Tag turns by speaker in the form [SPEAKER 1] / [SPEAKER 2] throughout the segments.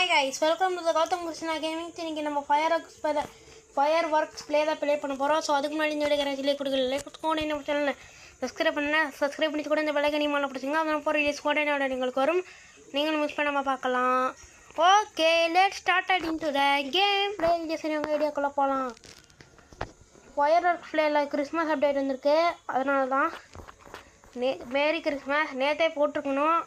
[SPEAKER 1] Hi guys welcome to the Gautham Krishna gaming இன்றைக்கி நம்ம fireworks fireworks play தான் play பண்ண போகிறோம் ஸோ அதுக்கு முன்னாடி இந்த வீடியோ லைக் கொடுக்கல. லைக் கொடுத்துக்கோங்க. என்ன சேனல் சப்ஸ்கிரைப் பண்ண சப்ஸ்கிரைப் பண்ணி கூட இந்த விலைக்கு நீங்கள் மேலே பிடிச்சிங்க அதனால் போகிற ரிலீஸ் கூட என்னோட உங்களுக்கு வரும்? நீங்களும் மிஸ் பண்ணாமல் பார்க்கலாம். Okay let start into the game play சரி உங்கள் ஐடியாக்குள்ளே போகலாம் ஃபயர் ஒர்க்ஸ் ப்ளேயில் கிறிஸ்மஸ் அப்டேட் வந்திருக்கு. அதனால தான் நே மேரி கிறிஸ்மஸ் நேற்றே போட்டிருக்கணும்.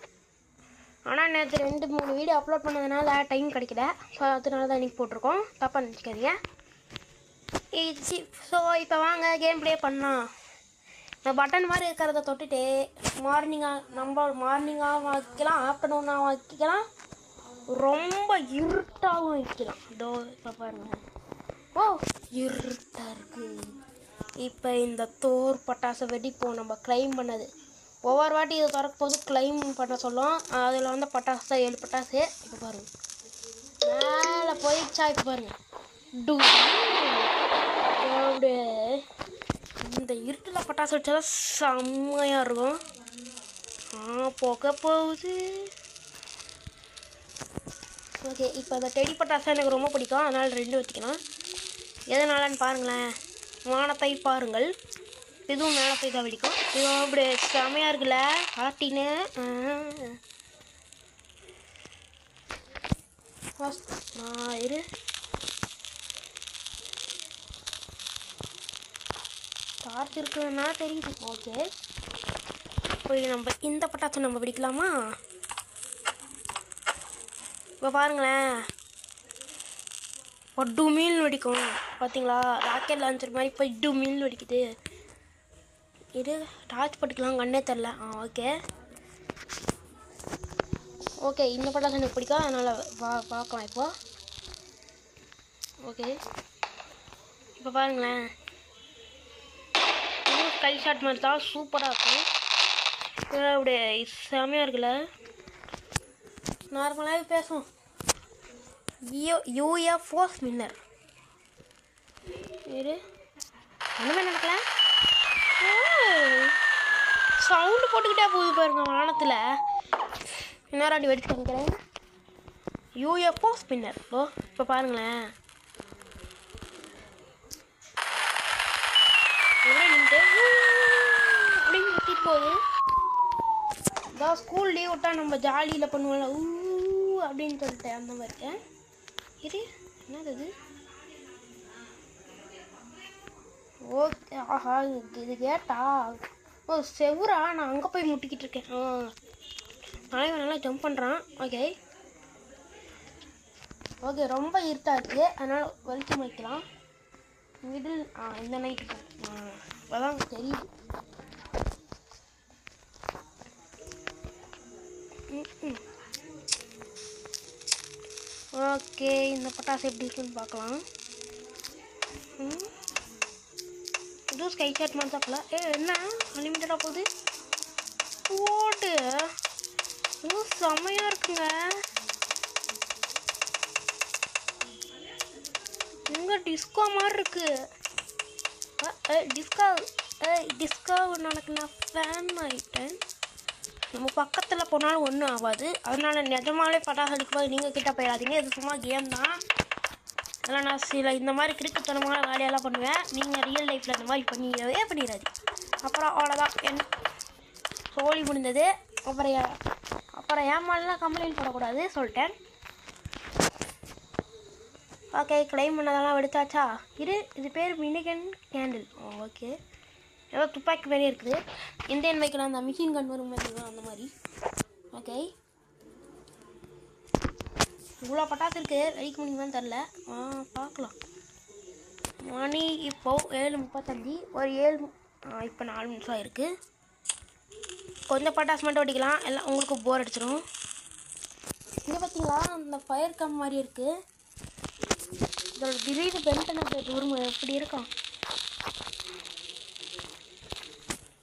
[SPEAKER 1] ஆனால் நேற்று ரெண்டு மூணு வீடியோ அப்லோட் பண்ணதுனால டைம் கிடைக்கல. ஸோ அதனால தான் இன்றைக்கி போட்டிருக்கோம். தப்பாக நினச்சிக்காதீங்க. ஸோ இப்போ வாங்க கேம் ப்ளே பண்ணலாம். இந்த பட்டன் மாதிரி இருக்கிறத தொட்டுட்டு மார்னிங்காக நம்ம மார்னிங்காக வைக்கலாம் ஆஃப்டர்நூனாக வைக்கலாம் ரொம்ப இருட்டாகவும் வைக்கலாம். இதோ இப்போ பாருங்கள் ஓ இருட்டாக இருக்குது இப்போ இந்த தோர் பட்டாசை வெடிப்போம். நம்ம க்ளைம் பண்ணது. ஒவ்வொரு வாட்டி இதை திறக்கும் போது க்ளைம் பண்ண சொல்லும். அதில் வந்து பட்டாசு தான் ஏழு பட்டாசு. இப்போ பாருங்க மேலே போயிடுச்சா இப்போ பாருங்க. டூ. அப்படியே இந்த இருட்டில் பட்டாசு வச்சாதான் செம்மையாக இருக்கும். ஆ போக போகுது. ஓகே இப்போ அந்த டெடி பட்டாசு எனக்கு ரொம்ப பிடிக்கும். அதனால் ரெண்டு வச்சுக்கலாம் எதனாலன்னு பாருங்களேன். வானத்தை பாருங்கள். இதுவும் மேலே போய் தான் வெடிக்கும். இதுவும் அப்படி செமையாக இருக்குல்ல? ஆட்டின்னு இரு. டார்ச் இருக்குன்னா தெரியுது. ஓகே போய் நம்ம இந்த பட்டாசு நம்ம பிடிக்கலாமா இப்போ பாருங்களேன். பட்டு மீன் வெடிக்கும். பார்த்தீங்களா ராக்கெட் லான்ச்சர் மாதிரி பட்டு மீன் வெடிக்குது. இது டார்ச் பட்டுக்கலாம் கண்ணே தெரில ஆ ஓகே ஓகே இந்த படம் எனக்கு பிடிக்கும். அதனால் பா பார்க்கலாம் இப்போ. ஓகே இப்போ பாருங்களேன். இது ஷாட் மாதிரி தான் சூப்பராக இருக்கும். அப்படியே செமையாக இருக்குல்ல. நார்மலாகவே பேசும் யூ யூஎஃப்ஓ ஸ்மின்னர் இரு. ஒன்றுமே நடக்கல. சவுண்டு போட்டுக்கிட்டே போகுது பாருங்க வானத்தில். இன்னொரு அடி வெடிச்சு காமிக்கிறேன் யூஎஃப்ஓ ஸ்பின்னர் ஓ இப்போ பாருங்களேன். எப்படி நின்று அப்படின்னு சுற்றிட்டு போகுது இதான் ஸ்கூல் லீவ் விட்டா நம்ம ஜாலியில் பண்ணுவோம்ல. ஊ அப்படின்னு சொல்லிட்டு அந்த மாதிரி. இது என்னது ஓ ஓகே ஆஹா இது கேட்டா? ஓ செவுரா நான் அங்கே போய் முட்டிக்கிட்டு இருக்கேன். ஆ. தலைவன் நல்லா ஜம்ப் பண்ணுறான் ஓகே ஓகே ரொம்ப இருட்டாக இருக்குது அதனால் வெளிச்சம் வைக்கலாம் மிடில் ஆ இந்த நைட்டு அதான் தெரியுது. ஓகே இந்த பட்டாசு எப்படி இருக்குன்னு பார்க்கலாம். ம் இதுவும் ஸ்கை சாட் மாதிரி தான் போல ஏ என்ன? அன்லிமிட்டடாக போகுது? ஓடு ஓ செம்மையாக இருக்குங்க. இங்கே டிஸ்கோ மாதிரி இருக்கு. டிஸ்கோ டிஸ்கோ எனக்கு நான் ஃபேன் ஆகிட்டேன் நம்ம பக்கத்தில் போனாலும் ஒன்றும் ஆகாது. அதனால நிஜமாலே பட்டாசு அடிக்கும்போது நீங்கள் கிட்டே போயிடாதீங்க. இது சும்மா கேம் தான். அதில் நான் சில இந்த மாதிரி கிறுக்குத்தனமான வேலையெல்லாம் பண்ணுவேன். நீங்கள் ரியல் லைஃப்பில் இந்த மாதிரி பண்ணிடவே பண்ணிடாது அப்புறம் அவ்வளோதான் என் சோழி முடிந்தது. அப்புறம் அப்புறம் ஏமாலாம் கம்ப்ளைண்ட் போடக்கூடாது? சொல்லிட்டேன். ஓகே கிளைம் பண்ணதெல்லாம் எடுத்தாச்சா? இது இது பேர் மினிகன் கேண்டில் ஓகே ஏதோ துப்பாக்கி மாதிரி இருக்குது. இந்தியன் பைக்கில் அந்த மிஷின் கன் வரும் மாதிரி அந்த மாதிரி. ஓகே இவ்வளோ பட்டாசு இருக்குது வெடிக்க முடியுமான்னு தெரில ஆ பார்க்கலாம். மணி இப்போது ஏழு முப்பத்தஞ்சு. ஒரு ஏழு இப்போ நாலு நிமிஷம் ஆயிருக்கு. கொஞ்சம் பட்டாசு மட்டும் வெடிக்கலாம். எல்லாம் உங்களுக்கு போர் அடிச்சிடும் இங்கே பார்த்தீங்களா அந்த ஃபயர் கம் மாதிரி இருக்குது இதோட திடீர்னு பென்டன் தூரம் எப்படி இருக்கும்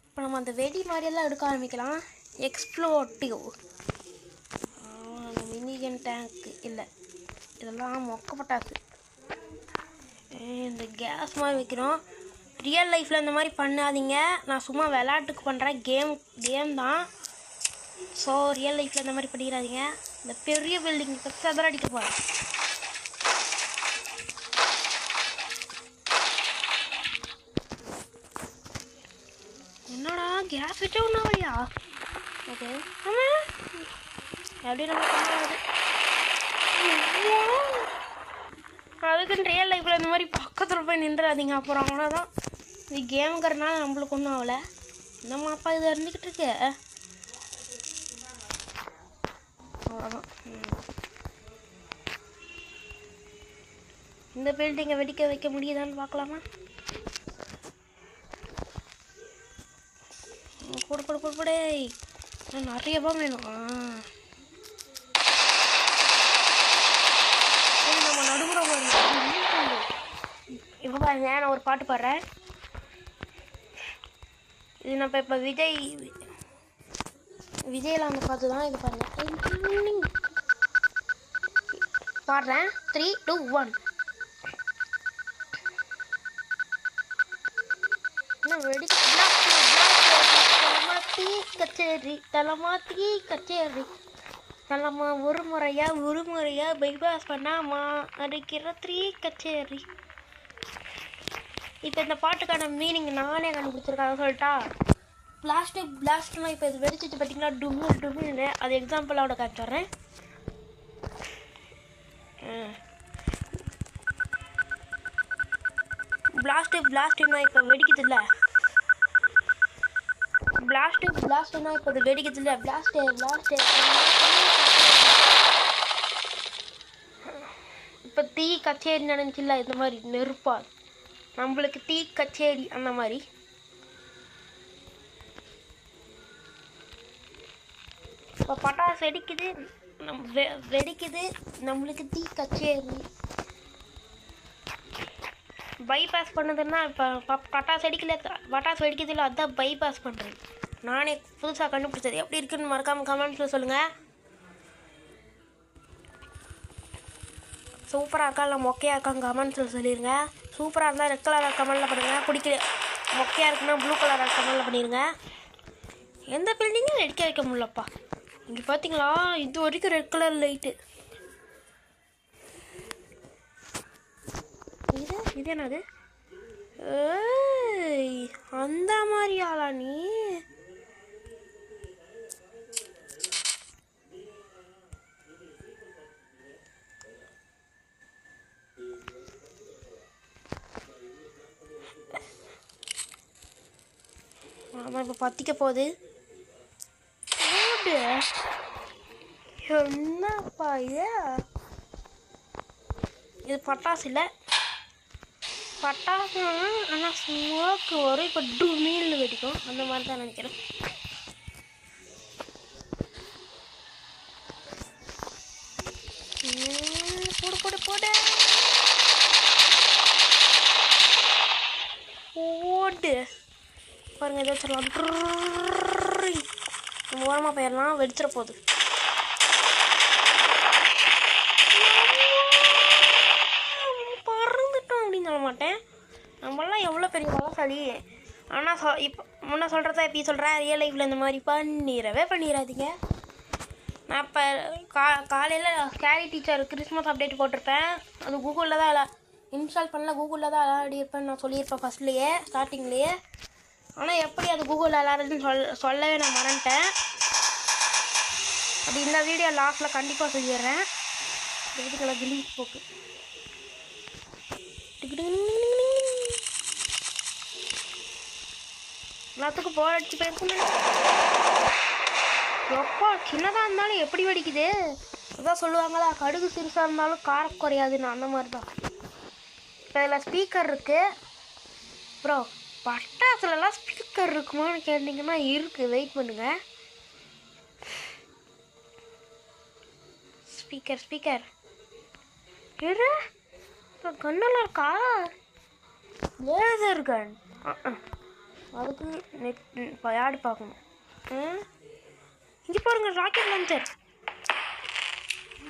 [SPEAKER 1] இப்போ நம்ம அந்த வெடி மாதிரியெல்லாம் எடுக்க ஆரம்பிக்கலாம். எக்ஸ்ப்ளோட்டிவ் ஆக்சிஜன் டேங்க்கு இல்லை. இதெல்லாம் மொக்க பட்டாசு இந்த கேஸ் மாதிரி வைக்கிறோம். ரியல் லைஃப்பில் இந்த மாதிரி பண்ணாதீங்க. நான் சும்மா விளையாட்டுக்கு பண்ணுறேன் கேம் கேம் தான். ஸோ ரியல் லைஃப்பில் இந்த மாதிரி பண்ணிடாதீங்க. இந்த பெரிய பில்டிங் பெருசாக தான் அடிக்க போகிறேன் என்னடா கேஸ் வச்சா ஒன்றும் வழியா ஓகே ஆமாம் எப்படி நம்ம அதுக்குன்னு ரியல் லைஃப்பில் இந்த மாதிரி பக்கத்தில் போய் நின்றுடாதீங்க அப்புறம் அவ்வளோதான் இது கேமுங்கிறனால நம்மளுக்கு ஒன்றும் ஆகலை. நம்ம அப்பா இது இருந்துக்கிட்டு இருக்கு. அவ்வளோதான் இந்த பில்டிங்கை வெடிக்க வைக்க முடியுதான்னு பார்க்கலாமா? ம், போடு போடு போடு நிறைய பாம் வேணும் ஆ சரி, நம்ம நடுப்புற பாருங்க நான் ஒரு பாட்டு பாடுறேன். இது நம்ம இப்போ விஜய் விஜயில் அந்த பாட்டு தான் இது பாருங்க. பாடுறேன். த்ரீ டூ ஒன் வெடி தலைமாத்தி கச்சேரி தலைமாத்தி கச்சேரி. தலைமா ஒரு முறையா ஒரு முறையா பைபாஸ் பண்ணாமா? அடிக்கிற த்ரீ கச்சேரி. இப்போ இந்த பாட்டுக்கான மீனிங் நானே கண்டுபிடிச்சிருக்காங்க சொல்லிட்டா? பிளாஸ்டிக் பிளாஸ்ட்னா இப்போ இது வெடிச்சிட்டு பார்த்தீங்கன்னா டும்மு டும்முன்னு அது எக்ஸாம்பிளோட காட்டுறேன் பிளாஸ்டிக் பிளாஸ்டிக்னா இப்போ வெடிக்குது இல்லை பிளாஸ்டிக் பிளாஸ்ட்னா இப்போ அது வெடிக்குது இல்லை பிளாஸ்ட் பிளாஸ்ட் இப்போ தீ கச்சேரி நினைச்சில்ல இந்த மாதிரி நெருப்பா? நம்மளுக்கு டீ கச்சேரி அந்த மாதிரி. இப்போ பட்டாசு வெடிக்குது நம் வெ- வெடிக்குது நம்மளுக்கு டீ கச்சேரி. பைபாஸ் பண்ணதுன்னா இப்போ பட்டாசு வெடிக்கல பட்டாசு வெடிக்கிறதுல அதுதான் பைபாஸ் பண்ணுறது நானே புதுசாக கண்டுபிடிச்சது. எப்படி இருக்குன்னு மறக்காமல் கமெண்ட்ஸில் சொல்லுங்கள் சூப்பராக இருக்கா? இல்லை மொக்கையாக இருக்காங்க கமெண்ட்ஸில் சொல்லிடுங்க சூப்பராக இருந்தால் ரெட் கலராக கமெண்டில் பண்ணுங்கள் பிடிக்கல. மொக்கையாக இருக்குன்னா ப்ளூ கலராக கமெண்டில் பண்ணிடுங்க எந்த பில்டிங்கும் ரெடிக்க வைக்க முடியலப்பா. இங்கே பார்த்தீங்களா இது வரைக்கும் ரெட் கலர் லைட்டு இது இது என்னது? ஏய் அந்த மாதிரி ஆளா நீ? ஆமாம் இப்போ பத்திக்க போகுது. என்னப்பா இது? இது பட்டாசு இல்லை. பட்டாசு ஆனால் ஸ்மோக்கு வரும் இப்போ டுமீல்னு வெடிக்கும். அந்த மாதிரி தான் நினைக்கிறேன் ம், போடு போடு போடு ஓடு பாருங்க இதை வச்சிடலாம் நம்ம ஓரமாக போயிடலாம் வெடிச்சிட போகுது பறந்துட்டோம் அப்படின்னு சொல்ல மாட்டேன் நம்மளாம் எவ்வளோ பெரிய பலசாலி ஆனால் சொ இப்போ முன்ன சொல்கிறதா எப்படி சொல்கிறேன் ரியல் லைஃப்பில் இந்த மாதிரி பண்ணிடவே பண்ணிடாதீங்க நான் இப்போ கா காலையில் கேரி டீச்சர் கிறிஸ்மஸ் அப்டேட் போட்டிருப்பேன் அது கூகுளில் தான் இன்ஸ்டால் பண்ணல கூகுளில் தான் விளாடி இருப்பேன் நான் சொல்லியிருப்பேன் ஃபஸ்ட்லேயே ஸ்டார்டிங்லேயே ஆனால் எப்படி அது கூகுளில் விளாடுறதுன்னு சொல் சொல்லவே நான் மறந்துட்டேன். அது இந்த வீடியோ லாஸ்ட்டில் கண்டிப்பாக சொல்லிடுறேன் இதுக்குள்ள கிளீஸ் போக்கு எல்லாத்துக்கும் போர் அடிச்சு போயிருக்கும் எப்பா சின்னதாக இருந்தாலும் எப்படி வெடிக்குது? அதான் சொல்லுவாங்களா கடுகு சிறுசாக இருந்தாலும் காரம் குறையாதுன்னு அந்த மாதிரி தான் இப்போ இதில் ஸ்பீக்கர் இருக்குது ப்ரோ பட்டாசுலலாம் ஸ்பீக்கர் இருக்குமான்னு கேட்டிங்கன்னா இருக்குது வெயிட் பண்ணுங்க. ஸ்பீக்கர் ஸ்பீக்கர் எடு. கண்ணெல்லாம் இருக்கா? லேசர் கன் அதுக்கு நெட் யாடு பார்க்கணும்? ம் இங்கே பாருங்க ராக்கெட் லான்ச்சர்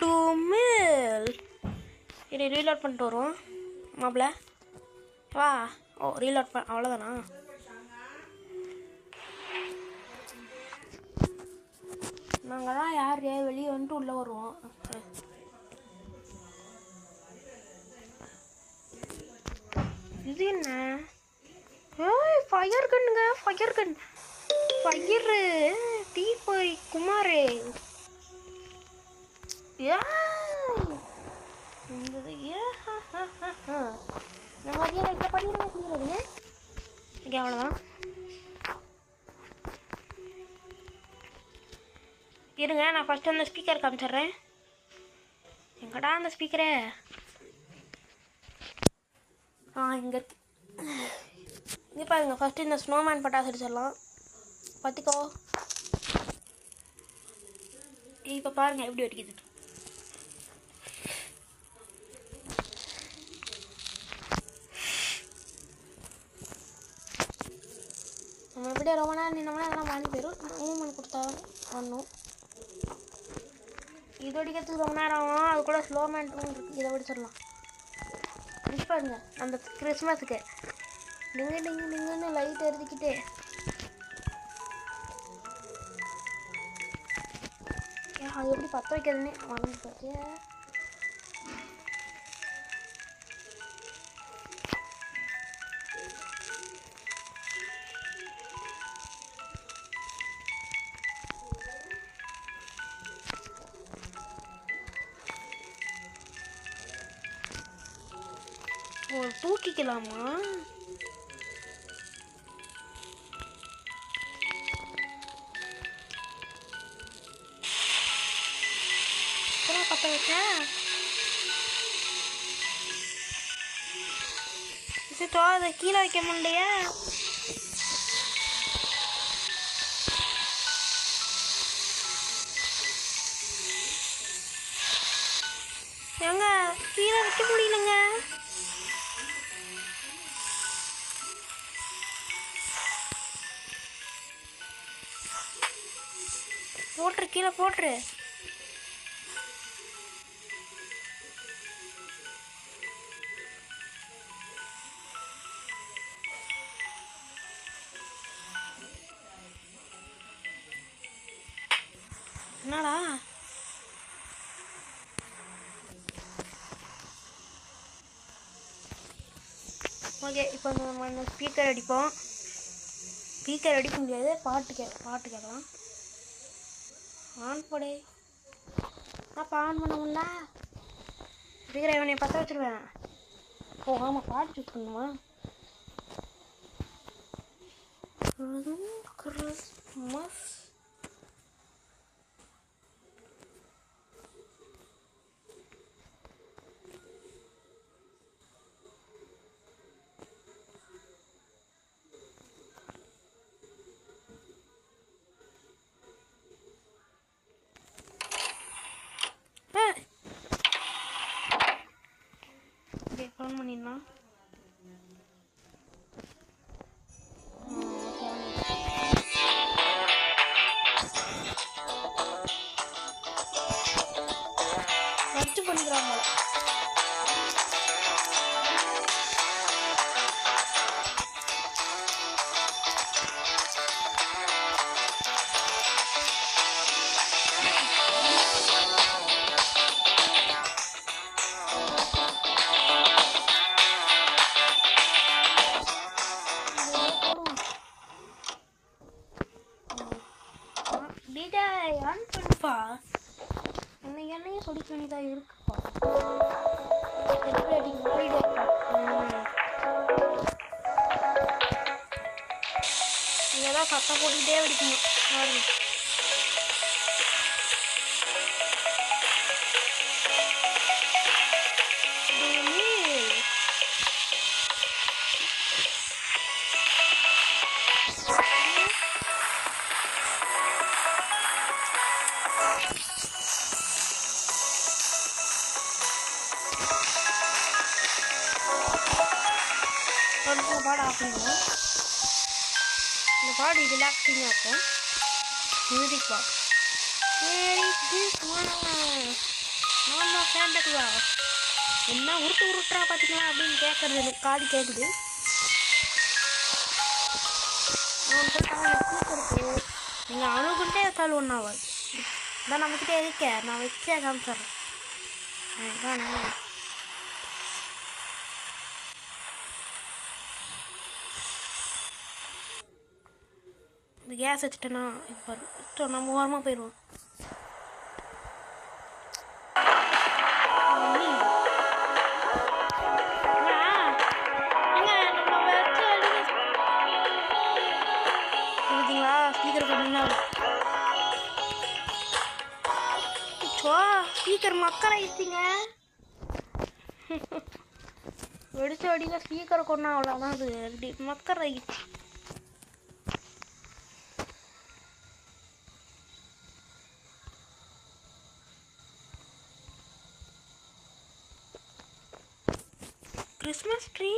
[SPEAKER 1] டூமில் இதை ரீலோட் பண்ணிட்டு வருவோம். மாப்பிள்ள. வா. ஓ ரீலோட் பண்ண அவ்வளோதானா நாங்கள்லாம் யார்? வெளியே வந்துட்டு உள்ளே வருவோம். இது என்ன? ஏய் ஃபயர் கண்ணுங்க ஃபயர் கண் ஃபயரு தீப்பொறி குமாரே. ஏ இந்த ஏ நான் மாதிரியே ரெண்டு பண்ணிடுங்க பண்ணிடுறதுங்க இங்கே அவ்வளோதான் இருங்க நான் ஃபஸ்ட்டு அந்த ஸ்பீக்கர் காமிச்சிட்றேன். எங்கடா அந்த ஸ்பீக்கரு ஆ இங்கே இருக்கு. இங்கே பாருங்க ஃபஸ்ட்டு இந்த ஸ்னோமேன் பட்டாசு அடிச்சிடலாம். பார்த்துக்கோ இப்போ பாருங்க எப்படி வெடிக்குது அப்படியே ரொம்ப நேரம் நின்னோம்னா அதெல்லாம் வாங்கி போயிடும் மூவ்மெண்ட் கொடுத்தா வரணும் இது அடிக்கிறதுக்கு ரொம்ப நேரம் ஆகும். அது கூட ஸ்லோ மேன்ட்டும் இருக்குது இதை அடிச்சிடலாம் இது பாருங்க அந்த கிறிஸ்மஸுக்கு டிங்கு டிங்கு டிங்குன்னு லைட் எரிஞ்சிக்கிட்டே. ஏன் அது எப்படி பற்ற வைக்கிறதுன்னு மறந்து போச்சு ஓ தூக்கிக்கலாமா? இப்பதான் பத்த வச்சேன் தோ அதை கீழே வைக்க முடியலையே? எங்க? கீழே வைக்க முடியலங்க. கீழே போட்டுரு. என்னடா? ஓகே இப்போ நம்ம இந்த ஸ்பீக்கர் அடிப்போம். ஸ்பீக்கர் அடிக்க முடியாது பாட்டு கே பாட்டு கேட்கலாம். ஆன் போடு. அப்போ ஆன் பண்ண முடியல ஸ்பீக்கரை இவனை பற்ற வச்சுருவேன். ஓ ஆமாம் பாட்டு சூஸ் பண்ணுமா? கிறிஸ்மஸ் ஓகே ஃபோன் பண்ணிடலாம். டிஜே ஆன் பண்ணுப்பா என்ன என்னையும் சொல்லிக்க வேண்டியதாக இருக்குப்பா எப்படி சத்தம் போட்டுக்கிட்டே வெடிக்கணும். பண்ணுவோம் இந்த பாடு ரிலாக்ஸிங்காக இருக்கும் மியூசிக் பாக்ஸ் என்ன உருட்டு உருட்டுறா பார்த்தீங்களா அப்படின்னு கேட்கறது எனக்கு காது கேட்குது நீங்கள் அணுகுண்டே சால்வ் ஒன்றாவது இதான் நம்மக்கிட்ட இருக்க. நான் வச்சே காமிச்சிட்றேன். கேஸ் வச்சுட்டேன்னா இப்போ நம்ம ஓரமாக போயிடுவோம் பார்த்தீங்களா ஸ்பீக்கர் சோ ஸ்பீக்கர் மக்கள் ஆயிடுச்சிங்க. வெடிச்ச வெடியில ஸ்பீக்கர் கொண்டா அவ்வளோதான் அது. ரெடி மக்கள் ஆயிடுச்சு கிறிஸ்மஸ் ட்ரீ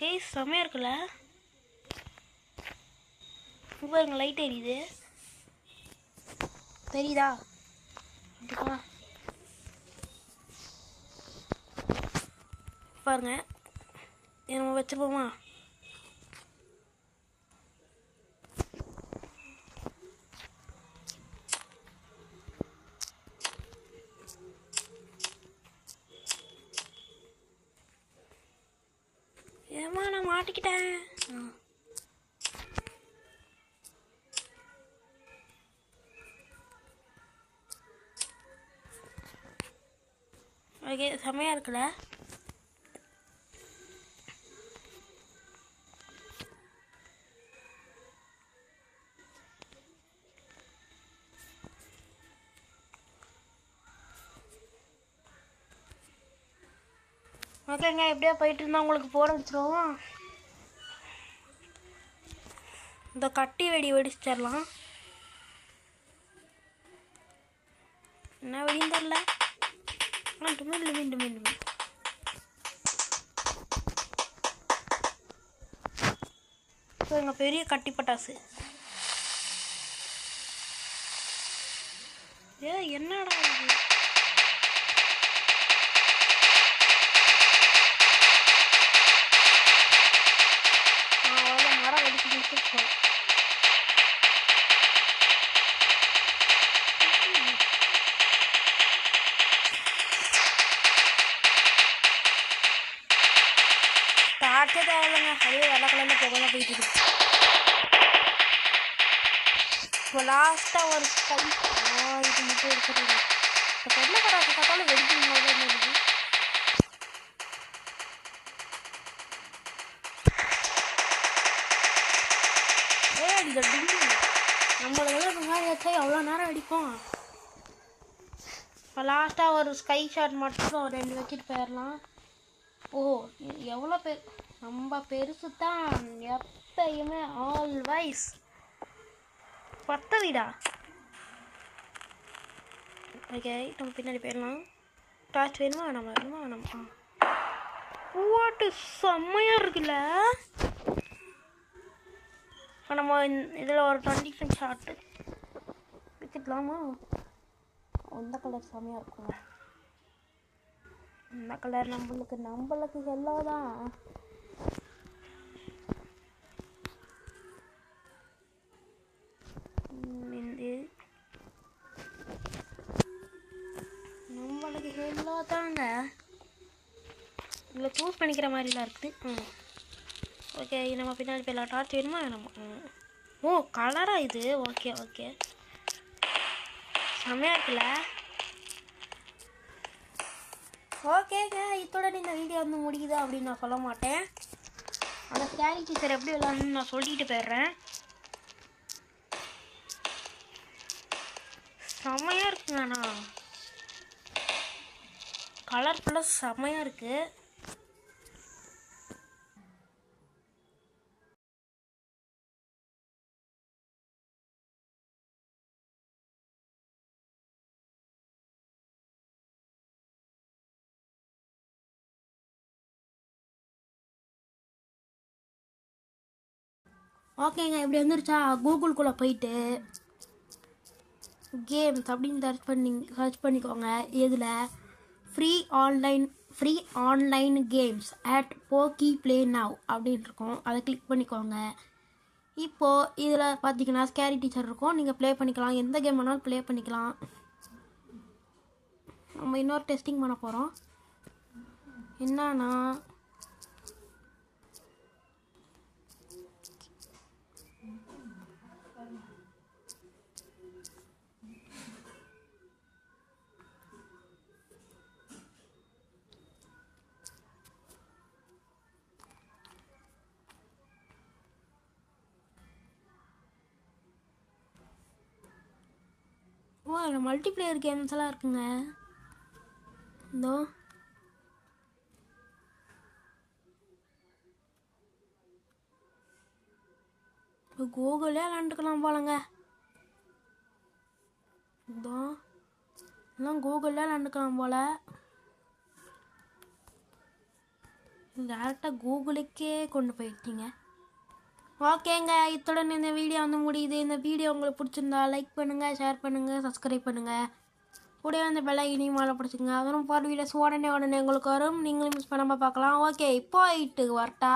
[SPEAKER 1] ஓகே செம்மையாக இருக்குல்ல? இங்க பாருங்க லைட் எரியுது. தெரியுதா? பாருங்க. இதை நம்ம ஏமா நான் மாட்டிக்கிட்டேன் ஆ. ஓகே செம்மையாக இருக்குல்ல? ஓகேங்க எப்படியோ போயிட்டு இருந்தா உங்களுக்கு போட வச்சிருவோம்? இந்த கட்டி வெடி வெடிச்சிடலாம் என்ன வெடின்னு வேண்டும் ஆ வேண்டும் வேண்டும் இப்போ எங்கள் பெரிய கட்டி பட்டாசு ஏ என்னடா இது நான் மரம் வெடிச்சு முடிச்சிருக்கோம் போயிட்டு இப்போ லாஸ்ட்டாக ஒரு கை இது மட்டும் இருக்கிறது இப்போ என்ன படாசு பார்த்தாலும் வெடிக்கும் போது என்ன இருக்கு ஏய் இந்த டிங்கி நம்மளுக்கு இந்த மாதிரி வச்சா எவ்வளோ நேரம் அடிப்போம் இப்போ லாஸ்ட்டாக ஒரு ஸ்கை ஷாட் மட்டும் ரெண்டு வச்சுட்டு போயிடலாம். ஓ எவ்வளோ பேர் நம்ம பெருசு தான் எப்பயுமே ஆல்வைஸ் பத்த வீடா ஓகே நம்ம பின்னாடி போயிடலாம். டார்ச் வேணுமா? வேணாமா? வேணுமா? வேணாமா? வாட்டு செம்மையாக இருக்குல்ல? இப்போ நம்ம இதில் ஒரு டுவெண்ட்டி ஃபைவ் ஷார்ட்டு வச்சுக்கலாமா? இந்த கலர் செம்மையாக இருக்கும் இந்த கலர் நம்மளுக்கு நம்மளுக்கு எல்லோ தான் ம், இந்த நம்மளுக்கு எல்லோ தாங்க நினைக்கிற மாதிரிலாம் இருக்குது. ம். ஓகே நம்ம பின்னாடி போயிடலாம் டார்ச் வேணுமா? வேணாமா? ம். ஓ கலராக இது? ஓகே ஓகே செம்மையாக இருக்குல்ல? ஓகேங்க இதோட இந்த வீடியோ வந்து முடியுது அப்படின்னு நான் சொல்ல மாட்டேன். அந்த ஸ்கேரி டீச்சர் எப்படி விளாட்ணும்னு நான் சொல்லிட்டு போயிடுறேன். செம்மையாக இருக்குங்கண்ணா கலர்ஃபுல்லாக செம்மையாக இருக்குது ஓகேங்க இப்படி வந்துருச்சா? கூகுள்குள்ளே போயிட்டு கேம்ஸ் அப்படின்னு சர்ச் பண்ணி சர்ச் பண்ணிக்கோங்க. இதில் free online free online games at Poki play now அப்படின்னு இருக்கும். அதை கிளிக் பண்ணிக்கோங்க. இப்போது இதில் பார்த்தீங்கன்னா ஸ்கேரி டீச்சர் இருக்கும். நீங்கள் ப்ளே பண்ணிக்கலாம். எந்த கேம் வேணாலும் ப்ளே பண்ணிக்கலாம். நம்ம இன்னொரு டெஸ்டிங் பண்ண போகிறோம் என்னன்னா ஓ அதில் மல்டிப்ளேயர் கேம்ஸ் எல்லாம் இருக்குங்க. இதோ இப்போ கூகுளே விளாண்டுக்கலாம் போலங்க. இதோ எல்லாம் கூகுளில் விளாண்டுக்கலாம் போல. டேரெக்டாக கூகுளுக்கே கொண்டு போயிட்டீங்க. ஓகேங்க இத்துடன் இந்த வீடியோ வந்து முடியுது. இந்த வீடியோ உங்களுக்கு பிடிச்சிருந்தா லைக் பண்ணுங்கள் ஷேர் பண்ணுங்கள் சப்ஸ்கிரைப் பண்ணுங்கள் கூடவே அந்த பெல்லை ஐக்கனையும் மேலே பிடிச்சிங்க அதெல்லாம் போகிற வீடியோஸ் உடனே உடனே உங்களுக்கு வரும். நீங்களும் மிஸ் பண்ணாமல் பார்க்கலாம். ஓகே போயிட்டு வரட்டா.